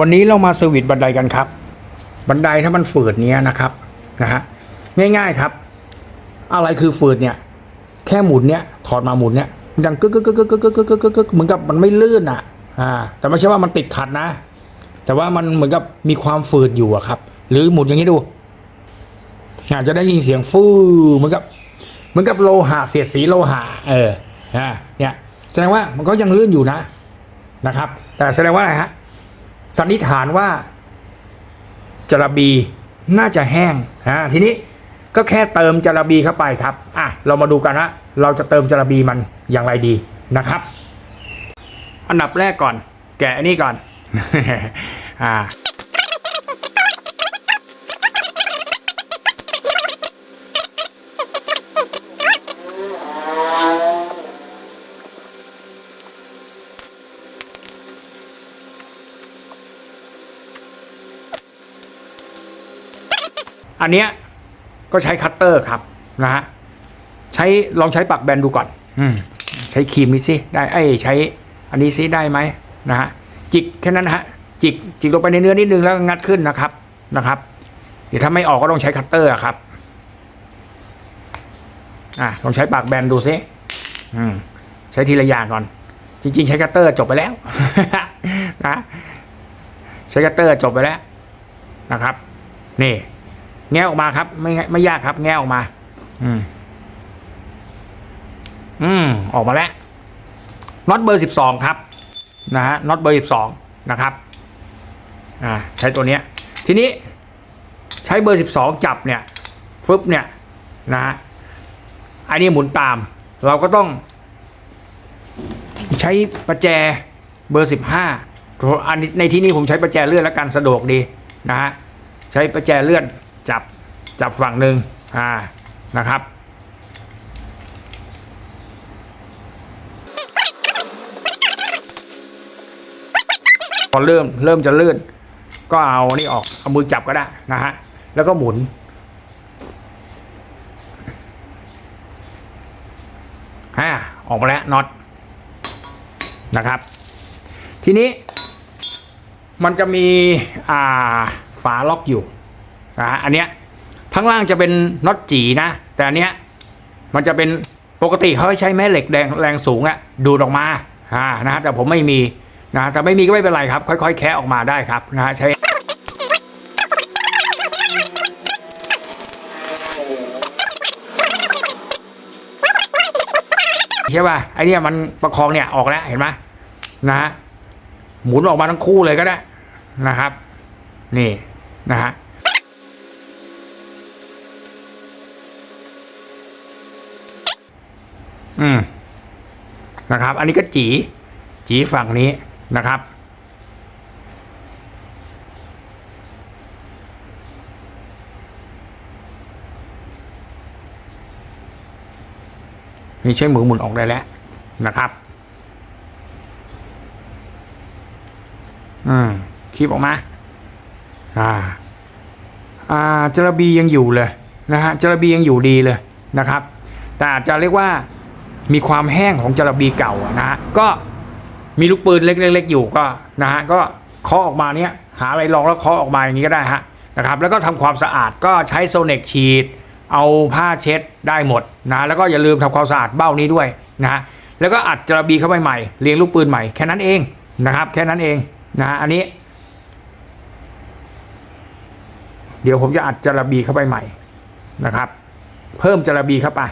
วันนี้เรามาเซอร์วิสบันไดกันครับ บันไดถ้ามันฝืดเนี้ยนะครับนะฮะง่ายๆครับ อะไรคือฝืดเนี่ย แค่หมุนเนี่ยถอดมาหมุนเนี่ยดังกึกกึกกึกกึกกึกกึกกึกกึกกึกกึกเหมือนกับมันไม่ลื่นอะ อ่า แต่ไม่ใช่ว่ามันติดขัดนะ แต่ว่ามันเหมือนกับมีความฝืดอยู่อะครับ หรือหมุนอย่างนี้ดูอาจจะได้ยินเสียงฟูเหมือนกับเหมือนกับโลหะเสียดสีโลหะ เอออ่าเนี่ยแสดงว่ามันก็ยังลื่นอยู่นะนะครับ แต่แสดงว่าอะไรฮะ สันนิษฐานว่าจระบีน่าจะแห้งอ่าทีนี้ก็แค่เติมจระบีเข้าไปครับอะเรามาดูกันนะเราจะเติมจระบีมันอย่างไรดีนะครับ อันดับแรกก่อน แกะอันนี้ก่อน อ่า อันเนี้ยก็ใช้คัตเตอร์ครับนะฮะใช้ลองใช้ปักแบนดูก่อน อืมใช้ครีมนี้สิได้ไอ้ยใช้อันนี้สิได้ไหมนะฮะจิกแค่นั้นนะฮะจิกจิกลงไปในเนื้อนิดนึงแล้วก็งัดขึ้นนะครับนะครับเดี๋ยวถ้าไม่ออกก็ต้องใช้คัตเตอร์อะครับอะลองใช้ปากแบนดูซิอืมใช้ทีละอย่างก่อน จริง ๆ ใช้คัตเตอร์จบไปแล้วนะใช้คัตเตอร์จบไปแล้วนะครับ นี่ แงะออกมาครับ ไม่ไม่ยากครับ แงะออกมา อืม อืม ออกมาแล้วน็อตเบอร์สิบสองครับ นะฮะน็อตเบอร์สิบสองนะครับ อ่า ใช้ตัวเนี้ย ทีนี้ ใช้เบอร์สิบสองจับเนี่ยฟึบเนี่ย นะฮะอันนี้หมุนตาม เราก็ต้อง ใช้ประแจเบอร์สิบห้าอันในที่นี้ผมใช้ประแจเลื่อนและกันสะดวกดีนะฮะใช้ประแจเลื่อน จับจับฝั่งหนึ่งอ่านะครับพอเริ่มเริ่มจะลื่น ก็เอานี่ออกเอามือจับก็ได้นะฮะแล้วก็หมุนฮ่า ออกมาแล้วน็อตนะครับ ทีนี้มันจะมี อ่า ฝาล็อกอยู่ นะฮะอันเนี้ยข้างล่างจะเป็นน็อตจีนะ แต่อันเนี้ยมันจะเป็นปกติเขาใช้แม่เหล็กแรงแรงสูงอะดูดออกมาอ่านะแต่ผมไม่มีนะแต่ไม่มีก็ไม่เป็นไรครับ ค่อย ๆ แคะออกมาได้ครับนะฮะใช้ใช่ป่ะไอเนี้ยมันประคองเนี่ยออกแล้วเห็นไหมนะฮะหมุนออกมาทั้งคู่เลยก็ได้นะครับ นี่นะฮะ อืมนะครับ อันนี้ก็จี จีฝั่งนี้นะครับ นี่ใช้มือหมุนออกได้แล้วนะครับ อืมคีบออกมา อ่า อ่าจระบียังอยู่เลยนะฮะจระบียังอยู่ดีเลยนะครับ แต่อาจจะเรียกว่า มีความแห้งของจระบีเก่านะฮะก็มีลูกปืนเล็กๆอยู่ก็นะฮะก็เคาะออกมาเนี้ยหาอะไรรองแล้วเคาะออกมาอย่างนี้ก็ได้ฮะนะครับแล้วก็ทำความสะอาดก็ใช้โซเนกฉีด เอาผ้าเช็ดได้หมดนะแล้วก็อย่าลืมทำความสะอาดเบ้านี้ด้วยนะฮะแล้วก็อัดจระบีเข้าไปใหม่เรียงลูกปืนใหม่แค่นั้นเองนะครับ แค่นั้นเองนะฮะอันนี้ เดี๋ยวผมจะอัดจระบีเข้าไปใหม่นะครับ เพิ่มจระบีเข้าไป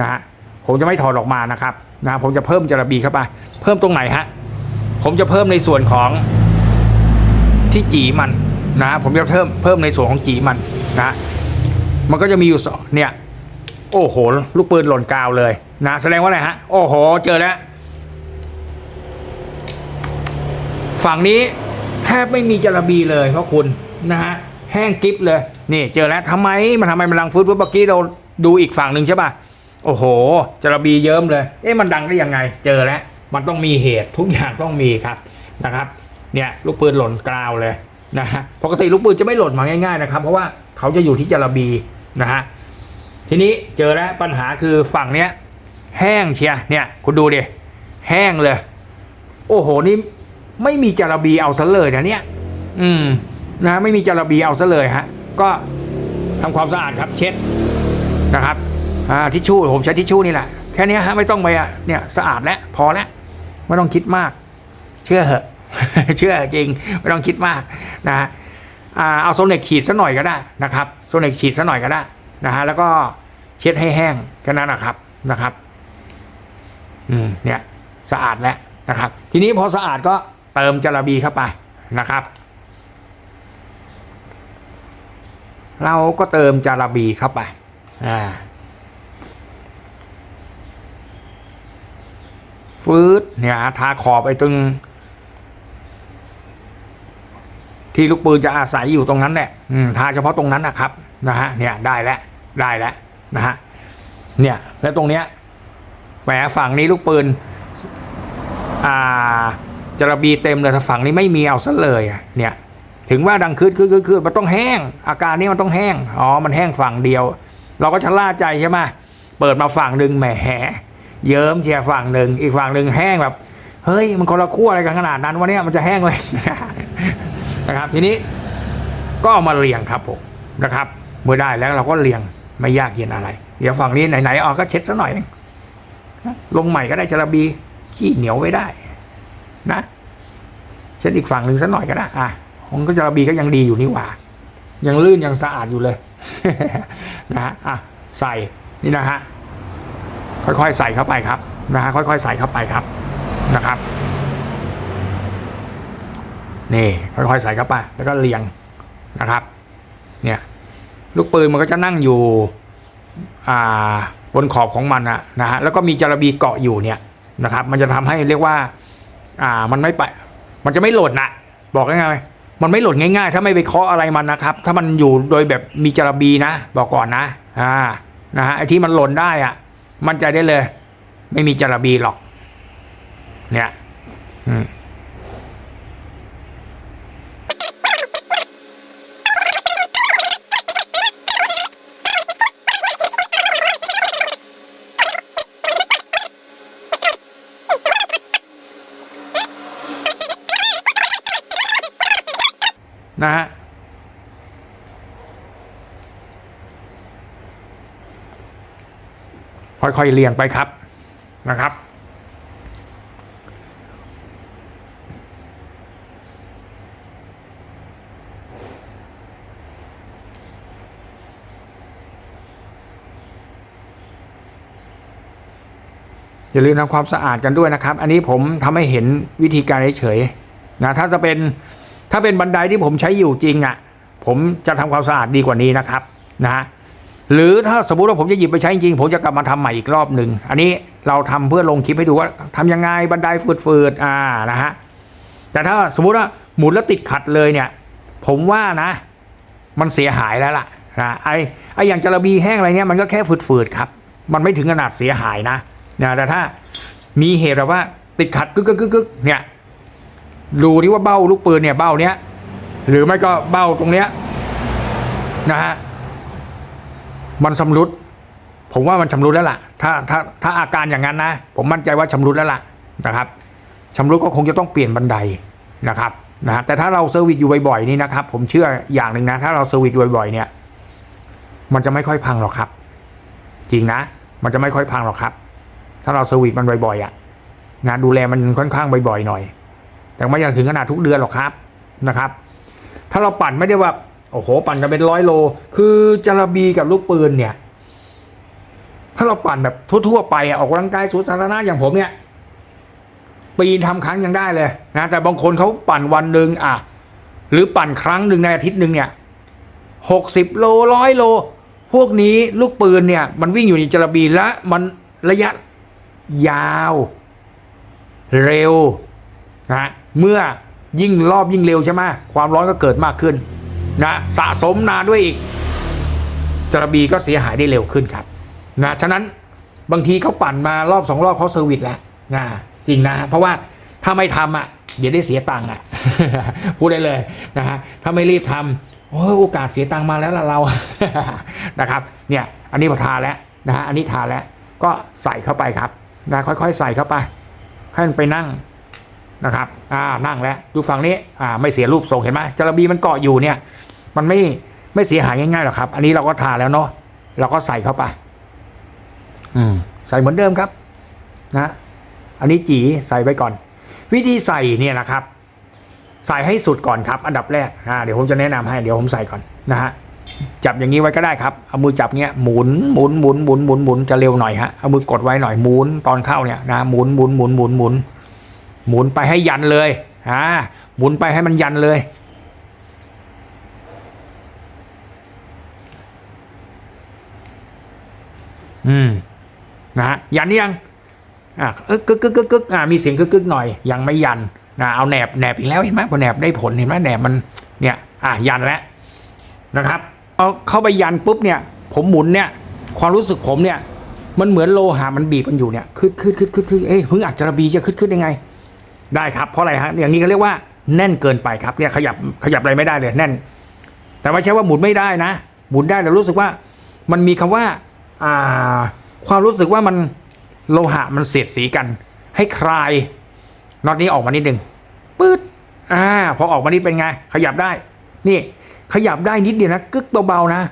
นะฮะ ผมจะไม่ถอดออกมานะครับนะผมจะเพิ่มจระบีเข้าไป เพิ่มตรงไหนฮะผมจะเพิ่มในส่วนของที่จีมันนะผมจะเพิ่มเพิ่มในส่วนของจีมันนะมันก็จะมีอยู่สองเนี่ยโอ้โห ลูกปืนหล่นกาวเลยนะแสดงว่าอะไรฮะโอ้โห เจอแล้วฝั่งนี้แทบไม่มีจระบีเลยเพราะคุณนะฮะแห้งกริบเลยนี่เจอแล้วทำไมมันทำไมมันดังฟื้นฟื้นเมื่อกี้เราดูอีกฝั่งหนึ่งใช่ป่ะ โอ้โหจระบีเยิ้มเลย เอ๊ะมันดังได้ยังไง เจอแล้ว มันต้องมีเหตุทุกอย่างต้องมีครับนะครับ เนี่ยลูกปืนหล่นกราวเลยนะฮะ ปกติลูกปืนจะไม่หล่นมาง่ายๆนะครับ เพราะว่าเขาจะอยู่ที่จระบีนะฮะ ทีนี้เจอแล้วปัญหาคือฝั่งเนี้ยแห้งเชียเนี่ยคุณดูดิ แห้งเลย โอ้โหนี่ไม่มีจระบีเอาซะเลยนะเนี่ย อืมนะไม่มีจระบีเอาซะเลยฮะ ก็ทำความสะอาดครับเช็ดนะครับ อ่าทิชชู่ผมใช้ทิชชู่นี่แหละแค่นี้ฮะไม่ต้องไปอะเนี่ยสะอาดแล้วพอแล้วไม่ต้องคิดมาก เชื่อเหอะเชื่อจริง ไม่ต้องคิดมากนะฮะอ่าเอาโซเนกฉีดสักหน่อยก็ได้นะครับโซเนกฉีดสักหน่อยก็ได้นะฮะแล้วก็เช็ดให้แห้งแค่นั้นนะครับนะครับ อืมเนี่ย สะอาดแล้วนะครับ ทีนี้พอสะอาดก็เติมจระบีเข้าไปนะครับ เราก็เติมจาระบีเข้าไป อ่า ฟืดเนี่ยทาขอบไปตรงที่ลูกปืนจะอาศัยอยู่ตรงนั้นแหละทาเฉพาะตรงนั้นนะครับ นะฮะ เนี่ยได้แล้ว ได้แล้วนะฮะ เนี่ย แล้วตรงเนี้ยแหมฝั่งนี้ลูกปืน อ่าจะระบีเต็มเลยถ้าฝั่งนี้ไม่มีเอาซะเลยเนี่ย ถึงว่าดังคืดคืดคืดคืดมันต้องแห้ง อาการนี้มันต้องแห้ง อ๋อ มันแห้งฝั่งเดียว เราก็ชะล่าใจใช่ไหมเปิดมาฝั่งหนึ่งแหม เยิ้มเชียร์ฝั่งหนึ่งอีกฝั่งหนึ่งแห้งแบบเฮ้ยมันคนละขั้วอะไรกันขนาดนั้นวะเนี่ยมันจะแห้งเลยนะครับ ทีนี้ก็เอามาเรียงครับผมนะครับเมื่อได้แล้วเราก็เรียงไม่ยากเย็นอะไร เดี๋ยวฝั่งนี้ไหนๆออกก็เช็ดซะหน่อยลงใหม่ก็ได้จระบีขี้เหนียวไว้ได้ นะเช็ดอีกฝั่งหนึ่งสักหน่อยก็ได้อะของก็จระบีก็ยังดีอยู่นี่หว่า ยังลื่นยังสะอาดอยู่เลยนะฮะอะใส่นี่นะฮะ ค่อยๆใส่เข้าไปครับนะฮะค่อยๆใส่เข้าไปครับนะครับนี่ค่อยๆใส่เข้าไปแล้วก็เรียงนะครับเนี่ยลูกปืนมันก็จะนั่งอยู่อ่าบนขอบของมันอะนะฮะแล้วก็มีจระบีเกาะอยู่เนี่ยนะครับมันจะทำให้เรียกว่าอ่ามันไม่ไป มันจะไม่หล่นนะบอกง่ายๆมันไม่หล่นง่ายๆ ถ้าไม่ไปเคาะอะไรมันนะครับ ถ้ามันอยู่โดยแบบมีจระบีนะ บอกก่อนนะอ่านะฮะไอ้ที่มันหล่นได้อะ มั่นใจได้เลย ไม่มีจระบีหรอก เนี่ย อืมนะฮะ ค่อยๆเรียงไปครับนะครับ อย่าลืมทำความสะอาดกันด้วยนะครับ อันนี้ผมทำให้เห็นวิธีการเฉยๆนะถ้าจะเป็นถ้าเป็นบันไดที่ผมใช้อยู่จริงอะ่ะ ผมจะทำความสะอาดดีกว่านี้นะครับนะฮะ หรือถ้าสมมติว่าผมจะหยิบไปใช้จริงผมจะกลับมาทำใหม่อีกรอบหนึ่งอันนี้เราทำเพื่อลงคลิปให้ดูว่าทำยังไงบันไดฝืดๆอ่านะฮะแต่ถ้าสมมุติว่าหมุนแล้วติดขัดเลยเนี่ย ผมว่านะ มันเสียหายแล้วล่ะนะไอไออย่างจระบีแห้งอะไรเงี้ยมันก็แค่ฝืดๆครับ มันไม่ถึงขนาดเสียหายนะนะแต่ถ้ามีเหตุแบบว่าติดขัดกึกกึกกึกกึกเนี่ยดูที่ว่าเบ้าลูกปืนเนี่ยเบ้าเนี้ยหรือไม่ก็เบ้าตรงเนี้ยนะฮะ มันชำรุด ผมว่ามันชำรุดแล้วล่ะ ถ้าถ้าถ้าอาการอย่างนั้นนะ ผมมั่นใจว่าชำรุดแล้วล่ะนะครับชำรุดก็คงจะต้องเปลี่ยนบันไดนะครับนะฮะแต่ถ้าเราเซอร์วิสอยู่บ่อยๆนี่นะครับ ผมเชื่ออย่างหนึ่งนะ ถ้าเราเซอร์วิสบ่อยๆเนี่ย มันจะไม่ค่อยพังหรอกครับ จริงนะ มันจะไม่ค่อยพังหรอกครับ ถ้าเราเซอร์วิสมันบ่อยๆอะงานดูแลมันค่อนข้างบ่อยๆหน่อย แต่ไม่ยังถึงขนาดทุกเดือนหรอกครับนะครับ ถ้าเราปั่นไม่ได้ว่า โอ้โห ปั่นกันเป็นร้อยโล คือจระบีกับลูกปืนเนี่ย ถ้าเราปั่นแบบทั่วๆไปอะออกกำลังกายสวนสาธารณะอย่างผมเนี่ย ปีนทำครั้งยังได้เลยนะแต่บางคนเขาปั่นวันหนึ่งอะ หรือปั่นครั้งหนึ่งในอาทิตย์หนึ่งเนี่ยหกสิบโลร้อยโล พวกนี้ลูกปืนเนี่ย มันวิ่งอยู่ในจระบีและมันระยะยาว เร็วนะเมื่อยิ่งรอบยิ่งเร็วใช่ไหมความร้อนก็เกิดมากขึ้น นะสะสมนานด้วยอีกจระบีก็เสียหายได้เร็วขึ้นครับนะฉะนั้นบางทีเขาปั่นมารอบสองรอบเขาเซอร์วิสแล้วนะจริงนะ เพราะว่าถ้าไม่ทำอะเดี๋ยวได้เสียตังค์อะพูดได้เลยนะฮะถ้าไม่รีบทำโอ้โอกาสเสียตังค์มาแล้วล่ะเรานะครับ เนี่ยอันนี้พอทาแล้วนะฮะอันนี้ทาแล้วก็ใส่เข้าไปครับนะค่อยๆ ใส่เข้าไปให้มันไปนั่งนะครับอ่านั่งแล้วดูฝั่งนี้อ่าไม่เสียรูปทรงเห็นไหมจระบีมันเกาะอยู่เนี่ย มันไม่ไม่เสียหายง่ายๆหรอกครับ อันนี้เราก็ทาแล้วเนาะเราก็ใส่เข้าไป อืม ใส่เหมือนเดิมครับ นะ อันนี้จีใส่ไปก่อน วิธีใส่เนี่ยนะครับ ใส่ให้สุดก่อนครับ อันดับแรกอ่าเดี๋ยวผมจะแนะนำให้เดี๋ยวผมใส่ก่อนนะฮะจับอย่างนี้ไว้ก็ได้ครับ เอามือจับเงี้ยหมุนหมุนหมุนหมุนหมุนหมุนจะเร็วหน่อยฮะ เอามือกดไว้หน่อยหมุนตอนเข้าเนี่ยนะหมุนหมุนหมุนหมุนหมุนหมุนไปให้ยันเลยอ่าหมุนไปให้มันยันเลย อืมนะฮะยันยังอะเอ๊ะกึกกึกกึกกึกอ่ามีเสียงกึกกึกหน่อยยังไม่ยันนะเอาแหนบแหนบอีกแล้วเห็นไหมพอแหนบได้ผลเห็นไหมแหนบมันเนี่ยอะยันแล้วนะครับเอาเข้าไปยันปุ๊บเนี่ย ผมหมุนเนี่ย ความรู้สึกผมเนี่ย มันเหมือนโลหะมันบีบมันอยู่เนี่ยคืดคืดคืดคืดคืดเอ้ยเพิ่งอัดจระบีจะคืดคืดยังไง ได้ครับเพราะอะไรฮะอย่างนี้เขาเรียกว่าแน่นเกินไปครับเนี่ยขยับขยับอะไรไม่ได้เลยแน่น แต่ไม่ใช่ว่าหมุนไม่ได้นะ หมุนได้แต่รู้สึกว่ามันมีคำว่าอ่า ความรู้สึกว่ามันโลหะมันเสียดสีกัน ให้คลายน็อตนี้ออกมานิดหนึ่งปื๊ดอ่าพอออกมานี่เป็นไง ขยับได้ นี่ ขยับได้นิดเดียวนะกึกเบาๆนะ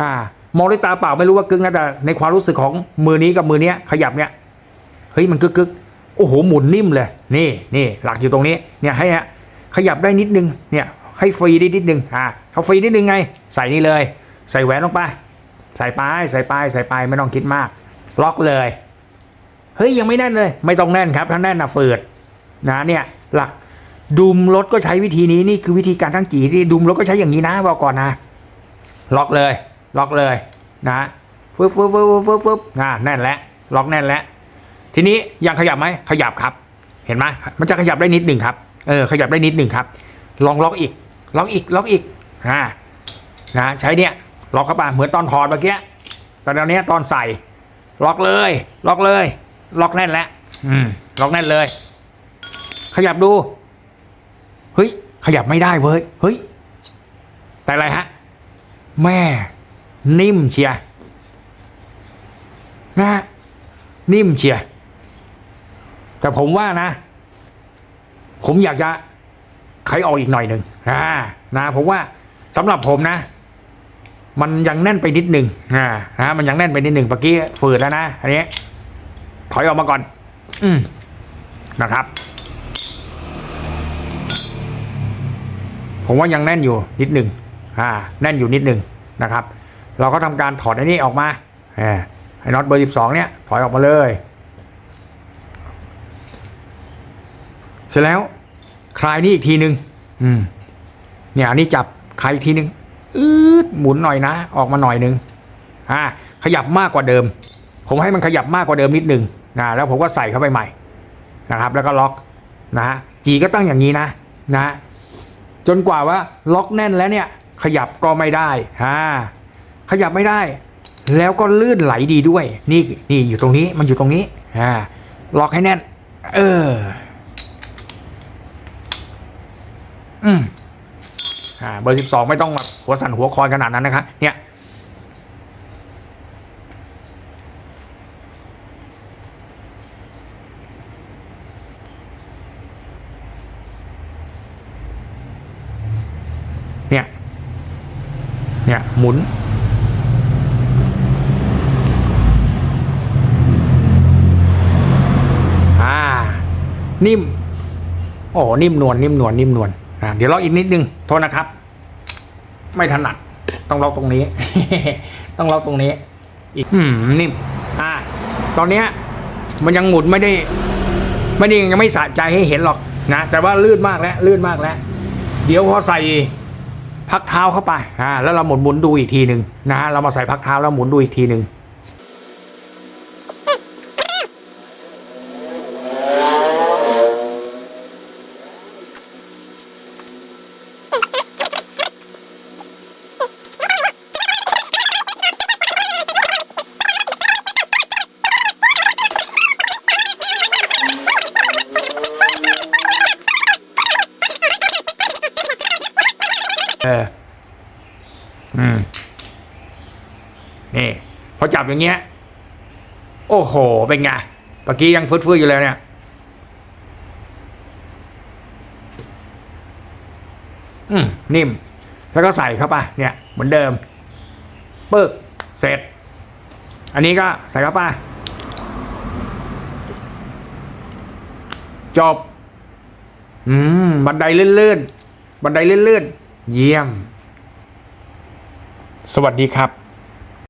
อ่ามองด้วยตาเปล่าไม่รู้ว่ากึกนะแต่ในความรู้สึกของมือนี้กับมือเนี้ย ขยับเนี่ยเฮ้ยมันกึกกึกๆโอ้โหหมุนนิ่มเลย นี่นี่หลักอยู่ตรงนี้เนี่ยให้ฮะขยับได้นิดนึงเนี่ยให้ฟรีได้นิดนึงอ่าเขาฟรีนิดนึงไง ใส่นี่เลย ใส่แหวนลงไป ใส่ไปใส่ไปใส่ไปไม่ต้องคิดมาก ล็อกเลย เฮ้ยยังไม่แน่นเลย ไม่ต้องแน่นครับ ถ้าแน่นนะเฟืดนะเนี่ยหลักดุมรถก็ใช้วิธีนี้นี่คือวิธีการทั้งจีที่ดุมรถก็ใช้อย่างนี้นะบอกก่อนนะ ล็อกเลย ล็อกเลยนะฟึบฟึบฟึบฟึบฟึบฟึบอ่าแน่นแล้วล็อกแน่นแล้วทีนี้ยังขยับไหมขยับครับ เห็นไหมมันจะขยับได้นิดหนึ่งครับเออขยับได้นิดหนึ่งครับ ลองล็อกอีก ล็อกอีกล็อกอีกอ่านะใช้เนี่ย ล็อกเข้าไปเหมือนตอนถอดเมื่อกี้แต่ตอนนี้ตอนใส่ ล็อกเลย ล็อกเลย ล็อกแน่นแล้วอืม ล็อกแน่นเลย ขยับดู เฮ้ย ขยับไม่ได้เว้ย เฮ้ย แต่อะไรฮะ แม่ นิ่มเชียนะนิ่มเชียแต่ผมว่านะ ผมอยากจะไขออกอีกหน่อยหนึ่งอ่านะผมว่าสำหรับผมนะ มันยังแน่นไปนิดหนึ่งอ่านะมันยังแน่นไปนิดหนึ่งเมื่อกี้ฝืดแล้วนะอันนี้ ถอยออกมาก่อน อืมนะครับ ผมว่ายังแน่นอยู่นิดหนึ่งอ่า แน่นอยู่นิดหนึ่งนะครับ เราก็ทำการถอดไอ้นี่ออกมาเออไอ้น็อตเบอร์สิบสองเนี่ยถอยออกมาเลย เสร็จแล้วคลายนี่อีกทีหนึ่งอืมเนี่ยอันนี้จับคลายอีกทีหนึ่ง อืดหมุนหน่อยนะ ออกมาหน่อยนึงอ่าขยับมากกว่าเดิม ผมให้มันขยับมากกว่าเดิมนิดหนึ่งนะแล้วผมก็ใส่เข้าไปใหม่นะครับ แล้วก็ล็อกนะฮะจีก็ตั้งอย่างนี้นะนะ จนกว่าว่าล็อกแน่นแล้วเนี่ย ขยับก็ไม่ได้อ่าขยับไม่ได้ แล้วก็ลื่นไหลดีด้วย นี่นี่อยู่ตรงนี้มันอยู่ตรงนี้อ่าล็อกให้แน่น เออ อืม อ่าเบอร์สิบสองไม่ต้องแบบหัวสั่นหัวคอนขนาดนั้นนะครับเนี่ยเนี่ย เนี่ย หมุน อ่า นิ่ม โอ้ นิ่มนวล นิ่มนวล นิ่มนวล อ่าเดี๋ยวลอกอีกนิดนึงโทษนะครับ ไม่ถนัดต้องลอกตรงนี้ ต้องลอกตรงนี้ อีกอืมนิ่อ่า ตอนเนี้ย มันยังหมุนไม่ได้ ไม่ได้ยังไม่สะใจให้เห็นหรอกนะแต่ว่าลื่นมากแล้วลื่นมากแล้ว เดี๋ยวพอใส่พักเท้าเข้าไปอ่าแล้วเราหมุนหมุนดูอีกทีหนึ่งนะฮะเรามาใส่พักเท้าแล้วหมุนดูอีกทีหนึ่งเออ อืม นี่ พ อจับอย่างเงี้ย โอ้โห เป็นไงเมื่อกี้ยังฟื้นๆอยู่เลยเนี่ยอืมนิ่ม แล้วก็ใส่เข้าไปเนี่ย เหมือนเดิมปึ๊กเสร็จ อันนี้ก็ใส่เข้าไปจบ อืม บันไดเลื่อนๆ บันไดเลื่อนๆ เยี่ยม สวัสดีครับ